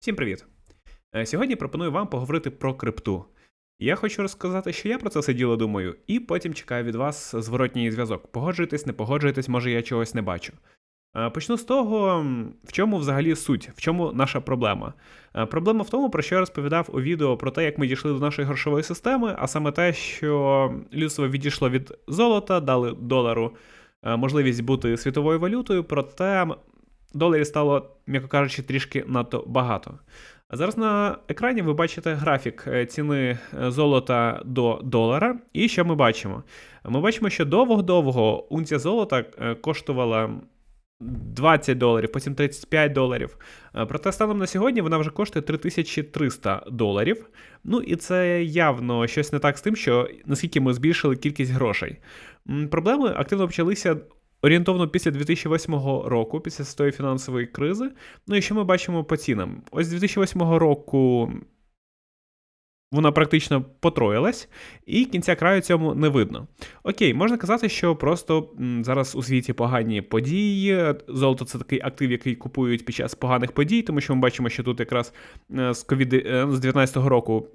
Всім привіт! Е, Сьогодні пропоную вам поговорити про крипту. Я хочу розказати, що я про це все думаю, і потім чекаю від вас зворотній зв'язок. Погоджуєтесь, не погоджуєтесь, може я чогось не бачу. Е, Почну з того, в чому взагалі суть, в чому наша проблема. Е, Проблема в тому, про що я розповідав у відео про те, як ми дійшли до нашої грошової системи, а саме те, що людство відійшло від золота, дали долару можливість бути світовою валютою, проте доларів стало, м'яко кажучи, трішки надто багато. Зараз на екрані ви бачите графік е, ціни е, золота до долара. І що ми бачимо? Ми бачимо, що довго-довго унція золота е, коштувала 20 доларів, потім 35 доларів. Проте станом на сьогодні вона вже коштує 3300 доларів. Ну і це явно щось не так з тим, що наскільки ми збільшили кількість грошей. Проблеми активно почалися орієнтовно після 2008 року, після світової фінансової кризи. Ну і що ми бачимо по цінам? Ось з 2008 року вона практично потроїлась, і кінця краю цьому не видно. Окей, можна казати, що просто зараз у світі погані події. Золото це такий актив, який купують під час поганих подій, тому що ми бачимо, що тут якраз е, з ковід е, з 19-го року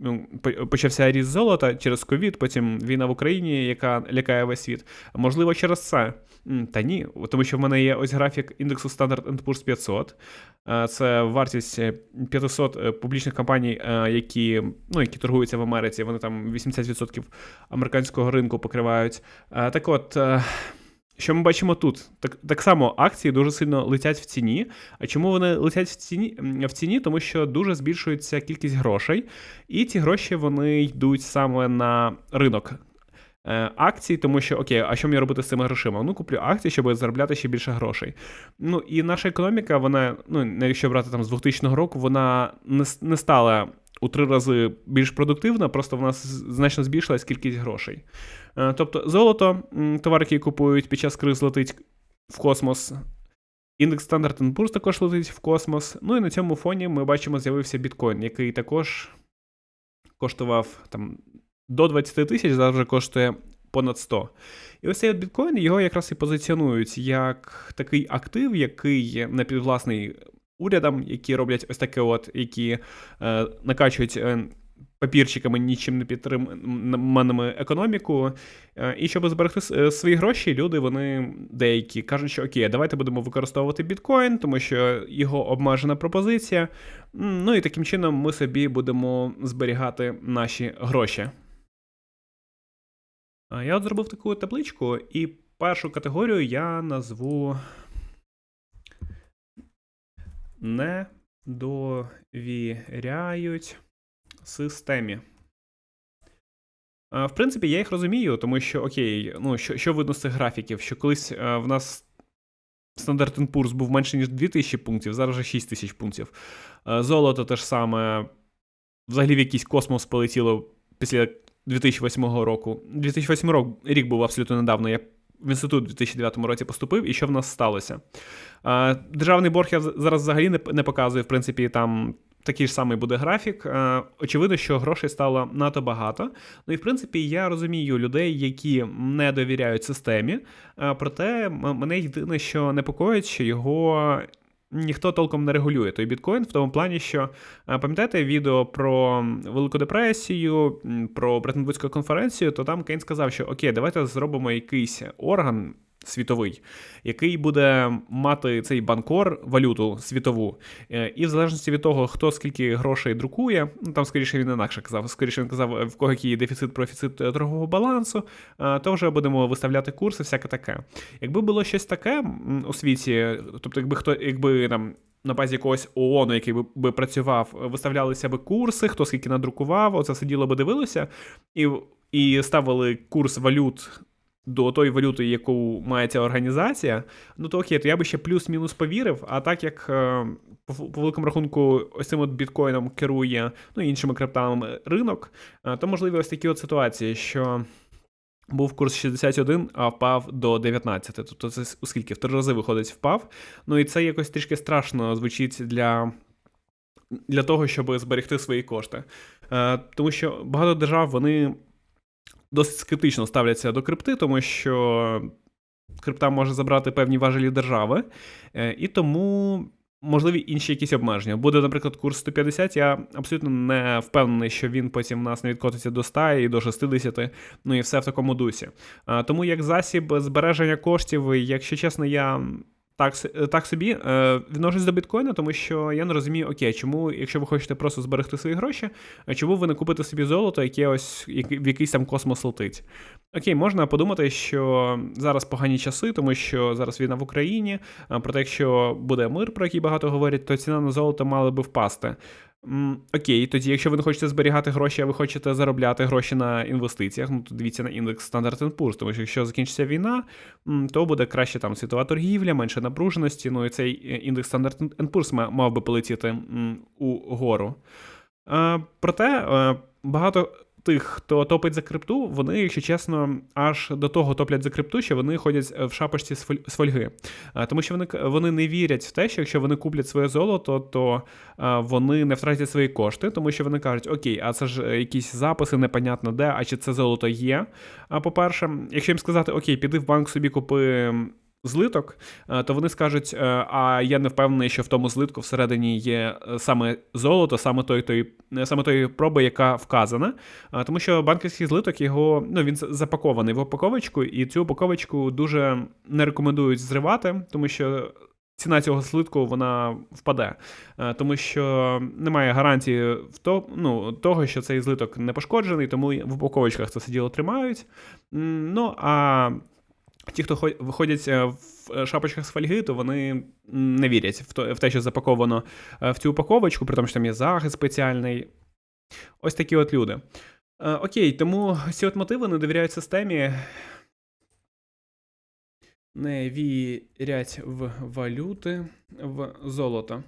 почався ріст золота через ковід, потім війна в Україні, яка лякає весь світ. Можливо, через це. Та ні, тому що в мене є ось графік індексу Standard Poor's 500. Е, Це вартість е, 500 е, публічних компаній, які, ну, які торгуються в Америці. Вони там 80% американського ринку покривають. Е, Так от. е, Що ми бачимо тут? Так, так само акції дуже сильно летять в ціні. А чому вони летять в ціні? В ціні? Тому що дуже збільшується кількість грошей, і ці гроші вони йдуть саме на ринок е, акцій, тому що окей, а що мені робити з цими грошима? Ну, куплю акції, щоб заробляти ще більше грошей. Ну і наша економіка, вона, ну, якщо брати там з 2000 року, вона не, не стала у три рази більш продуктивна, просто в нас значно збільшилась кількість грошей. Е, Тобто, золото, товар, який купують під час криз, летить в космос. Індекс Standard Poor's також летить в космос. Ну і на цьому фоні ми бачимо, з'явився біткоін, який також коштував там до 20 тисяч, зараз вже коштує понад 100. І ось цей біткоін його якраз і позиціонують як такий актив, який напіввласний урядам, які роблять ось таке, от, які е, накачують. Е, Папірчиками нічим не підтриманими економіку. Е, І щоб зберегти е, свої гроші, люди вони деякі кажуть, що окей, давайте будемо використовувати біткоін, тому що його обмежена пропозиція. Ну і таким чином ми собі будемо зберігати наші гроші. Я от зробив таку табличку, і першу категорію я назву не довіряють системі. Е, В принципі, я їх розумію, тому що окей, ну що, що видно з цих графіків, що колись е, в нас Standard Poor's був менше, ніж 2000 пунктів, зараз вже 6000 пунктів. Е, Золото те ж саме, взагалі в якийсь космос полетіло після 2008 року. 2008 рок, рік був абсолютно недавно. Я в інститут у 2009 році поступив, і що в нас сталося? Державний борг я зараз взагалі не, показую, в принципі, там. Такий ж самий буде графік. Очевидно, що грошей стало надто багато. Ну і в принципі я розумію людей, які не довіряють системі. Проте мене єдине, що непокоїть, що його ніхто толком не регулює. Той біткоін в тому плані, що е, пам'ятаєте відео про Велику депресію, про Бреттон-Вудську конференцію, то там Кейн сказав, що окей, давайте зробимо якийсь орган. Світовий, який буде мати цей банкор, валюту світову, Е, і в залежності від того, хто скільки грошей друкує, ну там скоріше він інакше казав, скоріше він казав, в кого який дефіцит, профіцит е, торгового балансу, е, то вже будемо виставляти курси, всяке таке. Якби було щось таке у світі, тобто, якби хто, якби там. На базі якогось ООН, який би, би працював, виставлялися би курси, хто скільки надрукував, оце сиділо би дивилося, і, і ставили курс валют до тої валюти, яку має ця організація, ну то окей, то я би ще плюс-мінус повірив. А так як е, по, великому рахунку, ось цим от біткоїном керує, ну іншими криптами ринок, е, то можливі ось такі от ситуації, що. Був курс 61, а впав до 19. Тобто це у скільки? В три рази виходить, впав. Ну і це якось трішки страшно звучить для для того, щоб зберегти свої кошти. Е, Тому що багато держав вони досить скептично ставляться до крипти, тому що крипта може забрати певні важелі держави, е, і тому можливі інші якісь обмеження. Буде, наприклад, курс 150, я абсолютно не впевнений, що він потім в нас не відкотиться до 100 і до 60, ну і все в такому дусі. Тому як засіб збереження коштів, якщо чесно, я так е, так собі е, відношусь до біткоїна, тому що я не розумію, окей, чому, якщо ви хочете просто зберегти свої гроші, чому ви не купите собі золото, яке ось в якийсь там космос летить? Окей, можна подумати, що зараз погані часи, тому що зараз війна в Україні. Проте, якщо буде мир, про який багато говорять, то ціна на золото мала би впасти. Окей, тоді, якщо ви не хочете зберігати гроші, а ви хочете заробляти гроші на інвестиціях, ну то дивіться на індекс Standard Poor's, тому що якщо закінчиться війна, то буде краще там світова торгівля, менше напруженості. Ну і цей е, індекс Standard Poor's мав би полетіти угору. Проте е, багато тих, хто топить за крипту, вони, якщо чесно, аж до того топлять за крипту, що вони ходять в шапочці з фольги. Тому що вони вони не вірять в те, що якщо вони куплять своє золото, то вони не втратять свої кошти, тому що вони кажуть, окей, а це ж е, якісь записи, непонятно де, а чи це золото є. А по-перше, якщо їм сказати, окей, піди в банк собі купи злиток, е, то вони скажуть: е, а я не впевнений, що в тому злитку всередині є е, саме золото, саме той той, саме тої проби, яка вказана. Тому що банківський злиток його ну він запакований в упаковочку, і цю упаковочку дуже не рекомендують зривати, тому що. Ціна цього слитку вона впаде, тому що немає гарантії в то, ну, того, що цей злиток не пошкоджений, тому в упаковочках це діло тримають. Ну а Ті, хто виходять е, в е, шапочках з фольги, то вони не вірять в те, що запаковано е, в цю упаковочку, при тому, що там є захист спеціальний. Ось такі от люди. Окей, тому ці от мотиви не довіряють системі. Не вірять в валюти, в золото.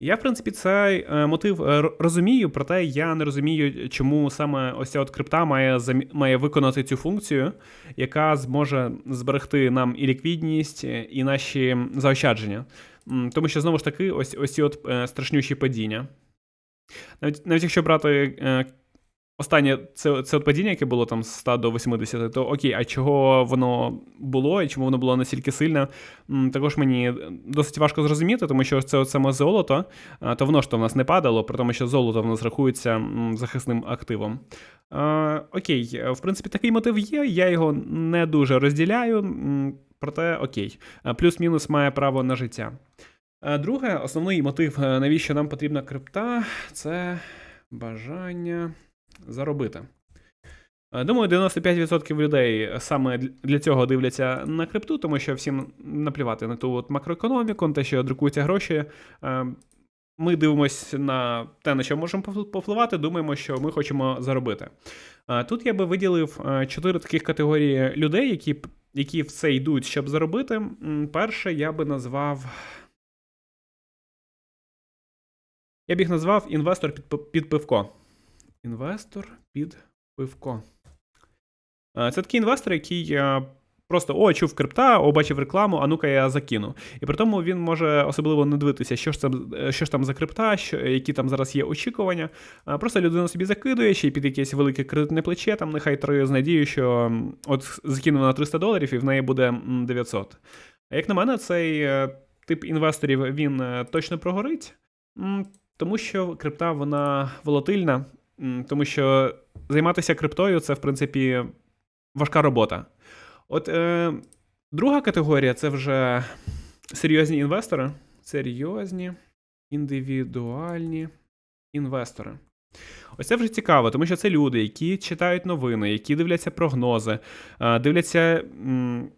Я, в принципі, цей е, мотив е, розумію, проте я не розумію, чому саме ось ця от крипта має має виконати цю функцію, яка зможе зберегти нам і ліквідність, і наші заощадження. Тому що знову ж таки, ось ось ці от е, страшнющі падіння. Навіть навіть якщо брати Останнє це це от падіння, яке було там з 100 до 80, то окей, а чого воно було і чому воно було настільки сильне? Також мені досить важко зрозуміти, тому що це от саме золото, то воно ж то в нас не падало, при тому, що золото в нас рахується захисним активом. Окей, в принципі, такий мотив є, я його не дуже розділяю, проте окей, плюс-мінус має право на життя. Друге, основний мотив, навіщо нам потрібна крипта, це бажання заробити. Е, думаю, 95% людей саме для цього дивляться на крипту, тому що всім наплівати на ту от макроекономіку, на те, що друкуються гроші. Е, ми дивимося на те, на що можемо повпливати, думаємо, що ми хочемо заробити. Е, тут я би виділив чотири таких категорії людей, які які в це йдуть, щоб заробити. Перше, я би назвав. Я б їх назвав інвестор під, під пивко. Інвестор під пивко. Це такий інвестор, який просто о, чув крипта, о, бачив рекламу, а ну-ка я закину. І при тому він може особливо не дивитися, що ж там що ж там за крипта, що, які там зараз є очікування. Просто людина собі закидує ще й під якесь велике кредитне плече, там нехай три з надією, що от закинув на 300 доларів і в неї буде 900. А як на мене, цей е, тип інвесторів він е, точно прогорить, тому що крипта вона волатильна. Тому що займатися криптою це, в принципі, важка робота. От е, друга категорія це вже серйозні інвестори. Серйозні індивідуальні інвестори. Ось це вже цікаво, тому що це люди, які читають новини, які дивляться прогнози, дивляться,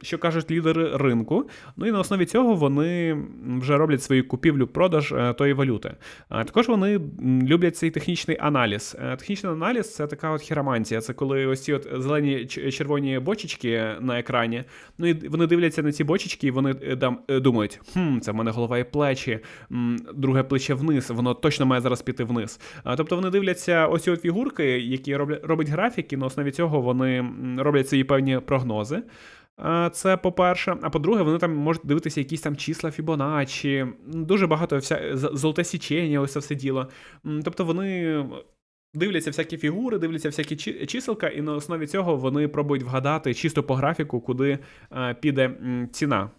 що кажуть лідери ринку. Ну і на основі цього вони вже роблять свою купівлю-продаж е, тої валюти. Також вони люблять цей технічний аналіз. Е, технічний аналіз це така от хіромантія. Це коли ось ці от зелені червоні бочечки на екрані. Ну і вони дивляться на ці бочечки, і вони е, думають, хм, це в мене голова і плечі, друге плече вниз, воно точно має зараз піти вниз. Тобто вони дивляться ось ці фігурки, які роблять роблять графіки, на основі цього вони роблять свої певні прогнози. Це по-перше. А по-друге, вони там можуть дивитися якісь там числа Фібоначчі, дуже багато вся золоте січення, ось це все діло. Тобто вони. Дивляться всякі фігури, дивляться всякі чиселка, і на основі цього вони пробують вгадати чисто по графіку, куди піде ціна.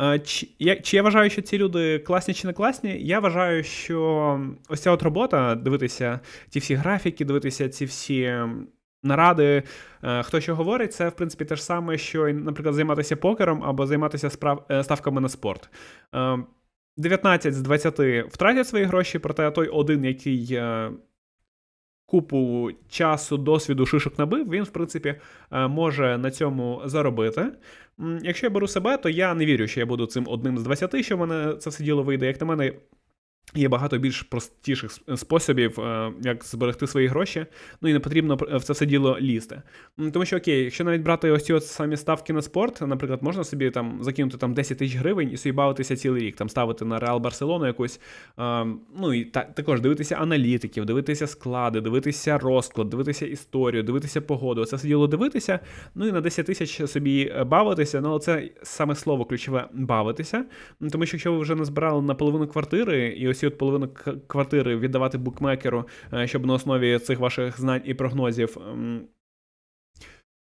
Е, Чи я, чи я вважаю, що ці люди класні чи не класні? Я вважаю, що ось ця от робота дивитися ті всі графіки, дивитися ці всі наради, е, хто що говорить, це в принципі те ж саме, що, наприклад, займатися покером або займатися справ... е, ставками на спорт. Е, 19 з 20 втратять свої гроші, проте той один, який купу часу, досвіду, шишок набив, він, в принципі, е, може на цьому заробити. Якщо я беру себе, то я не вірю, що я буду цим одним з 20, що в мене це все діло вийде. Як на мене, Є багато більш простіших способів, е, як зберегти свої гроші, ну і не потрібно в це все діло лізти. Тому що окей, якщо навіть брати ось ці от самі ставки на спорт, наприклад, можна собі там закинути там 10 тисяч гривень і собі бавитися цілий рік, там ставити на Реал Барселону якусь, е, ну і та, також дивитися аналітиків, дивитися склади, дивитися розклад, дивитися історію, дивитися погоду. Це все діло дивитися, ну і на 10 тисяч собі е, бавитися. Ну, це саме слово ключове бавитися. Тому що якщо ви вже назбирали на половину квартири, і ось от половину квартири віддавати букмекеру, е, щоб на основі цих ваших знань і прогнозів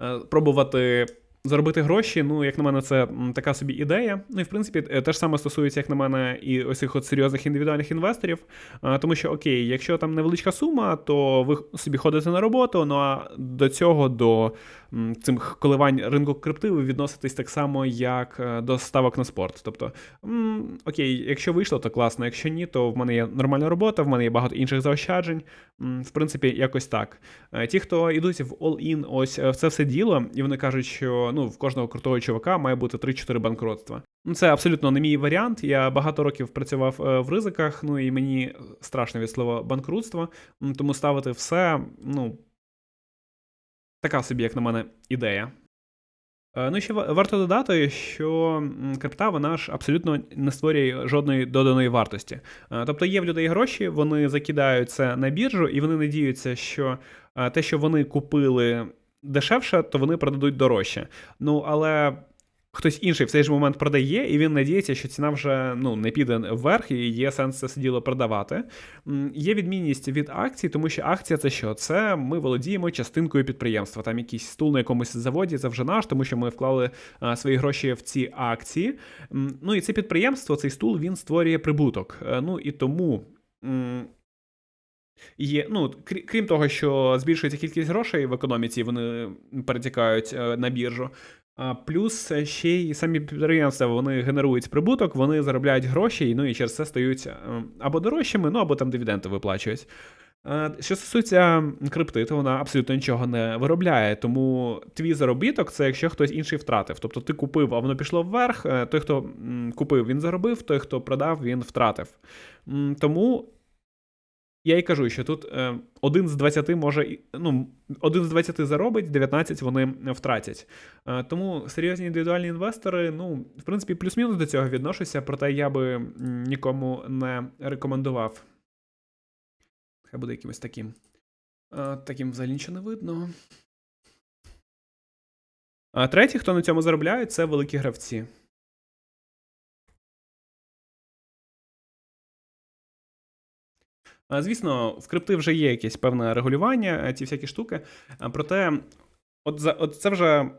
е, пробувати. Заробити гроші, ну, як на мене, це така собі ідея. Ну і в принципі, е, те ж саме стосується, як на мене, і ось цих от серйозних індивідуальних інвесторів. Тому що, окей, якщо там невеличка сума, то ви собі ходите на роботу. Ну а до цього, до цих коливань ринку крипти, ви відноситесь так само, як е, до ставок на спорт. Тобто, м, окей, якщо вийшло, то класно. Якщо ні, то в мене є нормальна робота, в мене є багато інших заощаджень. М, В принципі, якось так. Е, Ті, хто йдуть в all-in, ось е, в це все діло, і вони кажуть, що ну, в кожного крутого чувака має бути 3-4 банкротства. Ну, Це абсолютно не мій варіант. Я багато років працював в ризиках, ну і мені страшно від слова банкрутство, тому ставити все, ну, така собі, як на мене, ідея. Е, Ну ще ва- варто додати, що крипта вона ж абсолютно не створює жодної доданої вартості. Е, Тобто є в людей гроші, вони закидають це на біржу, і вони надіються, що е, те, що вони купили дешевше, то вони продадуть дорожче. Ну але хтось інший в цей ж момент продає, і він надіється, що ціна вже ну, не піде вверх, і є сенс це все діло продавати. Є відмінність від акцій, тому що акція це що? Це ми володіємо частинкою підприємства. Там якийсь стул на якомусь заводі, це вже наш, тому що ми вклали свої гроші в ці акції. Ну і це підприємство, цей стул, він створює прибуток. Е, Ну і тому. Є, ну, крі- крім того, що збільшується кількість грошей в економіці, вони перетікають е, на біржу. Плюс ще й самі підприємства вони генерують прибуток, вони заробляють гроші, ну і через це стають е, або дорожчими, ну або там дивіденди виплачують. Що стосується крипти, то вона абсолютно нічого не виробляє. Тому твій заробіток це якщо хтось інший втратив. Тобто ти купив, а воно пішло вверх. е, Той, хто купив, він заробив, той, хто продав, він втратив. Тому я й кажу, що тут е, один з 20 може, ну, один з 20 заробить, 19 вони втратять. Е, тому серйозні індивідуальні інвестори, ну, в принципі, плюс-мінус до цього відношуся, проте я би нікому не рекомендував. Хай буде якимось таким. Е, таким взагалі нічого не видно. А третій, хто на цьому заробляє, це великі гравці. Звісно, в крипти вже є якесь певне регулювання, е, ці всякі штуки. Проте, от, за, от це вже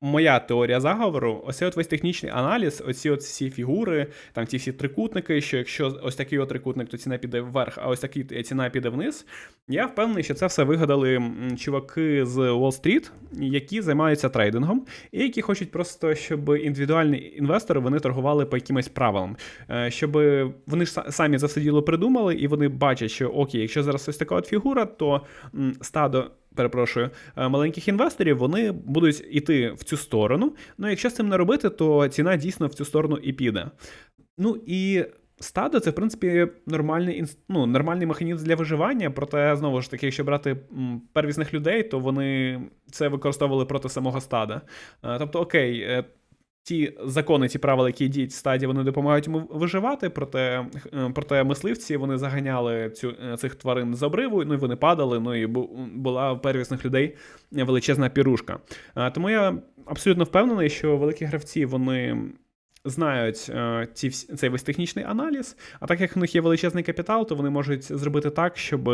моя теорія заговору. Ось от весь технічний аналіз, оці от всі фігури, там ці всі трикутники, що якщо ось такий от трикутник, то ціна піде вверх, а ось такий е, ціна піде вниз. Я впевнений, що це все вигадали чуваки з Уолл-стріт, які займаються трейдингом, і які хочуть просто, щоб індивідуальні інвестори вони торгували по якимось правилам, Е, щоб вони ж самі за все діло придумали, і вони бачать, що окей, якщо зараз ось така от фігура, то стадо. Перепрошую, е, маленьких інвесторів вони будуть іти в цю сторону. Ну, якщо з цим не робити, то ціна дійсно в цю сторону і піде. Ну і стадо це, в принципі, нормальний ну, нормальний механізм для виживання. Проте, знову ж таки, якщо брати первісних людей, то вони це використовували проти самого стада. Е, Тобто, окей, е, ті закони, ті правила, які діють в стаді, вони допомагають йому виживати. Проте, е, проте мисливці вони заганяли цю, е, цих тварин з обриву, ну і вони падали. Ну і була в первісних людей величезна пірушка. Е, Тому я абсолютно впевнений, що великі гравці вони. Знають ці, цей весь технічний аналіз, а так як в них є величезний капітал, то вони можуть зробити так, щоб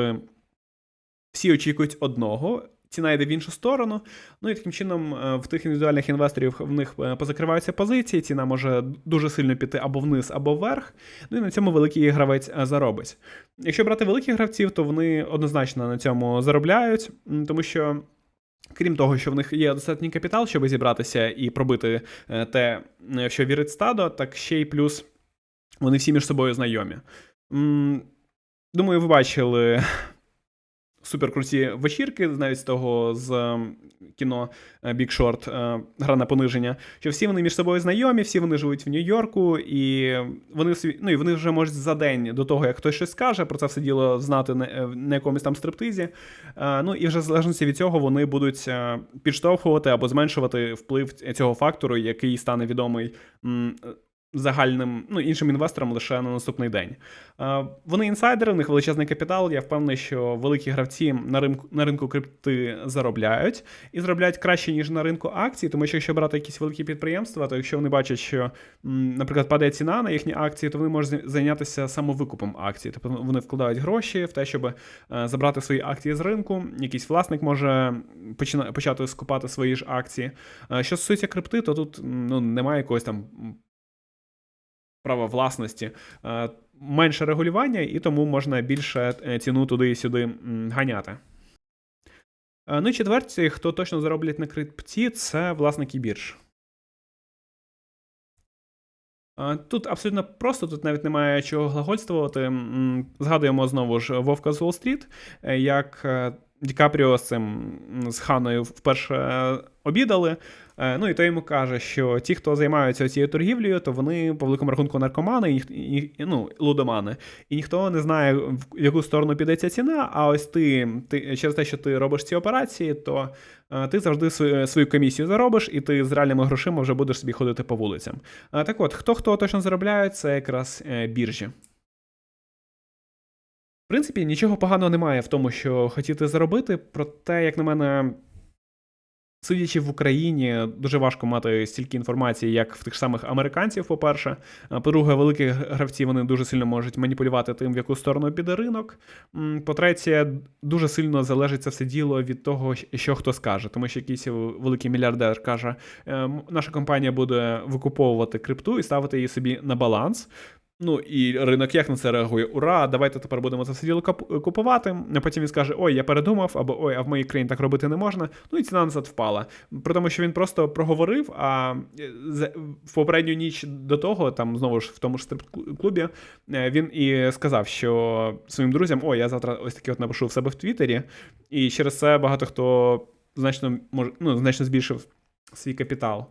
всі очікують одного, ціна йде в іншу сторону. Ну і таким чином е, в тих індивідуальних інвесторів в них е, позакриваються позиції, ціна може дуже сильно піти або вниз, або вверх. Ну і на цьому великий гравець е, заробить. Якщо брати великих гравців, то вони однозначно на цьому заробляють, тому що. Крім того, що в них є достатній капітал, щоб зібратися і пробити те, що вірить стадо, так ще й плюс вони всі між собою знайомі. Думаю, ви бачили суперкруті вечірки, навіть з того з ем, кіно е, Big Short, е, гра на пониження, що всі вони між собою знайомі, всі вони живуть в Нью-Йорку, і вони ну, і вони вже можуть за день до того, як хтось щось скаже, про це все діло знати на, е, на якомусь там стриптизі. Ну і вже в залежності від цього вони будуть підштовхувати або зменшувати вплив цього фактору, який стане відомий. Загальним ну, іншим інвесторам лише на наступний день. Е, Вони інсайдери, у них величезний капітал. Я впевнений, що великі гравці на ринку на ринку крипти заробляють і заробляють краще, ніж на ринку акцій. Тому що якщо брати якісь великі підприємства, то якщо вони бачать, що, наприклад, падає ціна на їхні акції, то вони можуть зайнятися самовикупом акцій. Тобто вони вкладають гроші в те, щоб е, забрати свої акції з ринку. Якийсь власник може почати скупати свої ж акції. Е, Що стосується крипти, то тут ну, немає якогось там права власності, е, менше регулювання, і тому можна більше е, ціну туди і сюди ганяти. Е, Ну і четверті, хто точно зароблять на крипті, це власники бірж. Тут абсолютно просто, тут навіть немає чого глагольствувати. Згадуємо знову ж Вовка з Уолл-стріт, як Ді Капріо з цим з Ханою вперше обідали. Е, Ну і той йому каже, що ті, хто займаються цією торгівлею, то вони по великому рахунку наркомани, і, і, ну, лудомани. І ніхто не знає, в яку сторону піде ця ціна. А ось ти, ти через те, що ти робиш ці операції, то е, ти завжди свою, свою комісію заробиш, і ти з реальними грошима вже будеш собі ходити по вулицям. Е, Так от, хто хто точно заробляє, це якраз біржі. В принципі, нічого поганого немає в тому, що хотіти заробити, проте, як на мене, сидячи в Україні, дуже важко мати стільки інформації, як в тих самих американців, по-перше. А По-друге, великі гравці вони дуже сильно можуть маніпулювати тим, в яку сторону піде ринок. По-третє, дуже сильно залежить це все діло від того, що хто скаже. Тому що якийсь великий мільярдер каже, «Ем, наша компанія буде викуповувати крипту і ставити її собі на баланс. Ну і ринок як на це реагує? Ура, давайте тепер будемо це все діло купувати. А потім він скаже: Ой, я передумав, або ой, а в моїй країні так робити не можна. Ну і ціна назад впала. При тому, що він просто проговорив. А в попередню ніч до того, там знову ж в тому ж стрип-клубі, е, він і сказав, що своїм друзям: Ой, я завтра ось таке от напишу в себе в Твіттері. І через це багато хто значно може, ну, значно збільшив свій капітал.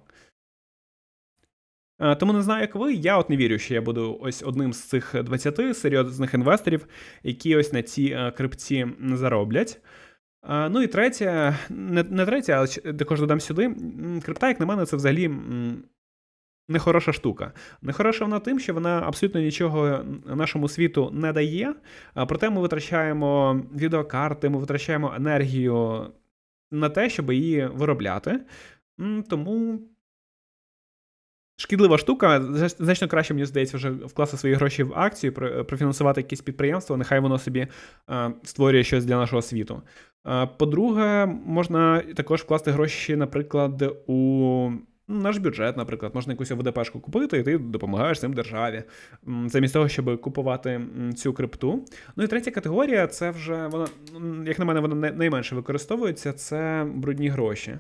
Е, Тому не знаю, як ви. Я от не вірю, що я буду ось одним з цих 20 серйозних інвесторів, які ось на ці е, крипці зароблять. Е, Ну і третє, не, не третє, але також додам сюди. Крипта, як на мене, це взагалі нехороша штука. Нехороша вона тим, що вона абсолютно нічого нашому світу не дає. Проте ми витрачаємо відеокарти, ми витрачаємо енергію на те, щоб її виробляти. Тому шкідлива штука. Значно краще, мені здається, вже вкласти свої гроші в акцію, профінансувати якесь підприємство, нехай воно собі е, створює щось для нашого світу. Е, По-друге, можна також вкласти гроші, наприклад, у ну, наш бюджет, наприклад, можна якусь ОВДПшку купити, і ти допомагаєш цим державі, замість того, щоб купувати цю крипту. Ну і третя категорія це вже вона, як на мене, вона найменше використовується, це брудні гроші.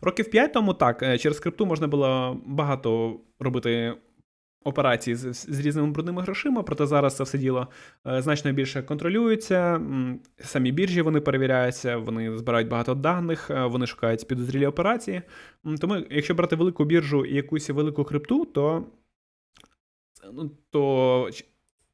Років 5 тому так, е, через крипту можна було багато робити операцій з, з різними брудними грошима, проте зараз це все діло е, значно більше контролюється. Самі біржі вони перевіряються, вони збирають багато даних, е, вони шукають підозрілі операції. Тому, якщо брати велику біржу і якусь велику крипту, то, ну, то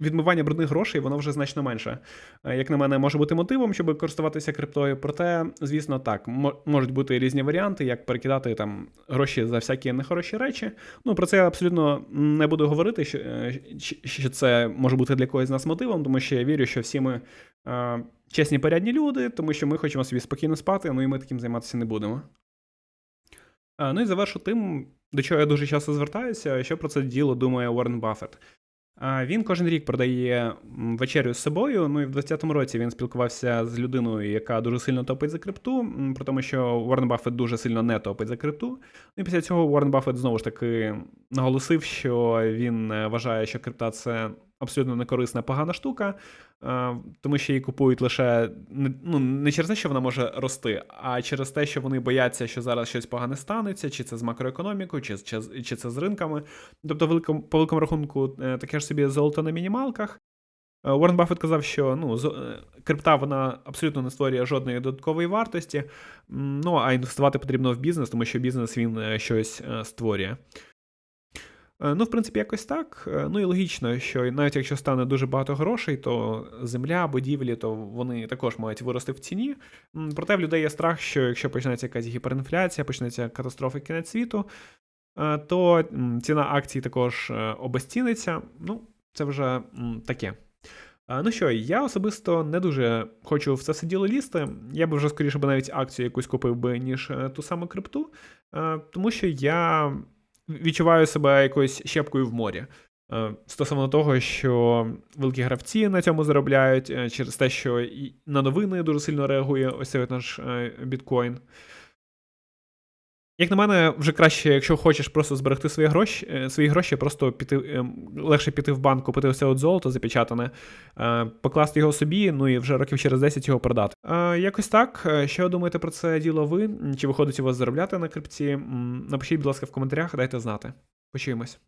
відмивання брудних грошей воно вже значно менше. Е, Як на мене, може бути мотивом, щоб користуватися криптою. Проте, звісно, так, можуть бути різні варіанти, як перекидати там гроші за всякі нехороші речі. Ну, про це я абсолютно не буду говорити, що, е, що це може бути для когось з нас мотивом, тому що я вірю, що всі ми е, чесні порядні люди, тому що ми хочемо собі спокійно спати, ну і ми таким займатися не будемо. Е, Ну і завершу тим, до чого я дуже часто звертаюся, що про це діло думає Уоррен Баффет. Він кожен рік продає вечерю з собою. Ну і в 2020 році він спілкувався з людиною, яка дуже сильно топить за крипту, про тому, що Уоррен Баффет дуже сильно не топить за крипту. Ну і після цього Уоррен Баффет знову ж таки наголосив, що він е, вважає, що крипта це абсолютно некорисна погана штука, е, тому що її купують лише ну, не через те, що вона може рости, а через те, що вони бояться, що зараз щось погане станеться, чи це з макроекономікою, чи, чи, чи це з ринками. Тобто, по великому рахунку, е, таке ж собі золото на мінімалках. Е, Уоррен Баффет казав, що ну, крипта вона абсолютно не створює жодної додаткової вартості. Ну, а інвестувати потрібно в бізнес, тому що бізнес він щось створює. Е, Ну, в принципі, якось так. Е, Ну і логічно, що навіть якщо стане дуже багато грошей, то земля, будівлі, то вони також мають вирости в ціні. Проте в людей є страх, що якщо почнеться якась гіперінфляція, почнеться катастрофа кінець світу, е, то ціна акцій також обезціниться. Ну, це вже таке. Ну що, я особисто не дуже хочу в це все діло лізти. Я би вже скоріше би навіть акцію якусь купив би, ніж ту саму крипту, тому що я відчуваю себе якоюсь щепкою в морі. Е, Стосовно того, що великі гравці на цьому заробляють, е, через те, що на новини дуже сильно реагує ось цей наш е, біткоін. Як на мене, вже краще, якщо хочеш просто зберегти свої гроші, е, свої гроші, просто піти ем, легше піти в банк, купити все от золото запечатане, е, покласти його собі, ну і вже років через 10 його продати. Е, Якось так. Е, Що думаєте про це діло ви? Чи виходить у вас заробляти на крипті? Напишіть, будь ласка, в коментарях, дайте знати. Почуємось.